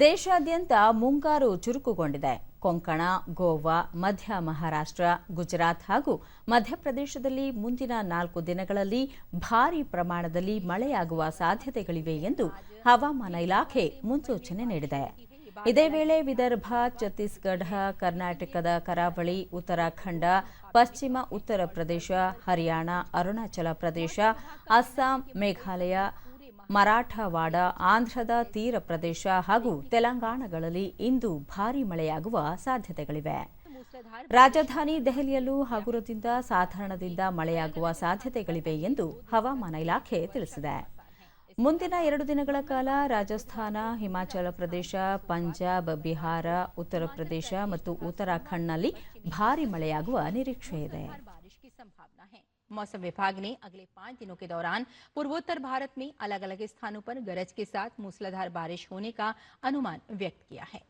ದೇಶಾದ್ಯಂತ ಮುಂಗಾರು ಚುರುಕುಗೊಂಡಿದೆ. ಕೊಂಕಣ, ಗೋವಾ, ಮಧ್ಯ ಮಹಾರಾಷ್ಟ್ರ, ಗುಜರಾತ್ ಹಾಗೂ ಮಧ್ಯಪ್ರದೇಶದಲ್ಲಿ ಮುಂದಿನ ನಾಲ್ಕು ದಿನಗಳಲ್ಲಿ ಭಾರೀ ಪ್ರಮಾಣದಲ್ಲಿ ಮಳೆಯಾಗುವ ಸಾಧ್ಯತೆಗಳಿವೆ ಎಂದು ಹವಾಮಾನ ಇಲಾಖೆ ಮುನ್ಸೂಚನೆ ನೀಡಿದೆ. ಇದೇ ವೇಳೆ ವಿದರ್ಭ, ಛತ್ತೀಸ್ಗಢ, ಕರ್ನಾಟಕದ ಕರಾವಳಿ, ಉತ್ತರಾಖಂಡ, ಪಶ್ಚಿಮ ಉತ್ತರ ಪ್ರದೇಶ, ಹರಿಯಾಣ, ಅರುಣಾಚಲ ಪ್ರದೇಶ, ಅಸ್ಸಾಂ, ಮೇಘಾಲಯ ಮರಾಠವಾಡ, ಆಂಧ್ರದ ತೀರ ಪ್ರದೇಶ ಹಾಗೂ ತೆಲಂಗಾಣಗಳಲ್ಲಿ ಇಂದು ಭಾರೀ ಮಳೆಯಾಗುವ ಸಾಧ್ಯತೆಗಳಿವೆ. ರಾಜಧಾನಿ ದೆಹಲಿಯಲ್ಲೂ ಹಗುರದಿಂದ ಸಾಧಾರಣದಿಂದ ಮಳೆಯಾಗುವ ಸಾಧ್ಯತೆಗಳಿವೆ ಎಂದು ಹವಾಮಾನ ಇಲಾಖೆ ತಿಳಿಸಿದೆ. ಮುಂದಿನ ಎರಡು ದಿನಗಳ ಕಾಲ ರಾಜಸ್ಥಾನ, ಹಿಮಾಚಲ ಪ್ರದೇಶ, ಪಂಜಾಬ್, ಬಿಹಾರ, ಉತ್ತರ ಪ್ರದೇಶ ಮತ್ತು ಉತ್ತರಾಖಂಡ್ನಲ್ಲಿ ಭಾರೀ ಮಳೆಯಾಗುವ ನಿರೀಕ್ಷೆ ಇದೆ. संभावना है। मौसम विभाग ने अगले पाँच दिनों के दौरान पूर्वोत्तर भारत में अलग अलग स्थानों पर गरज के साथ मूसलाधार बारिश होने का अनुमान व्यक्त किया है।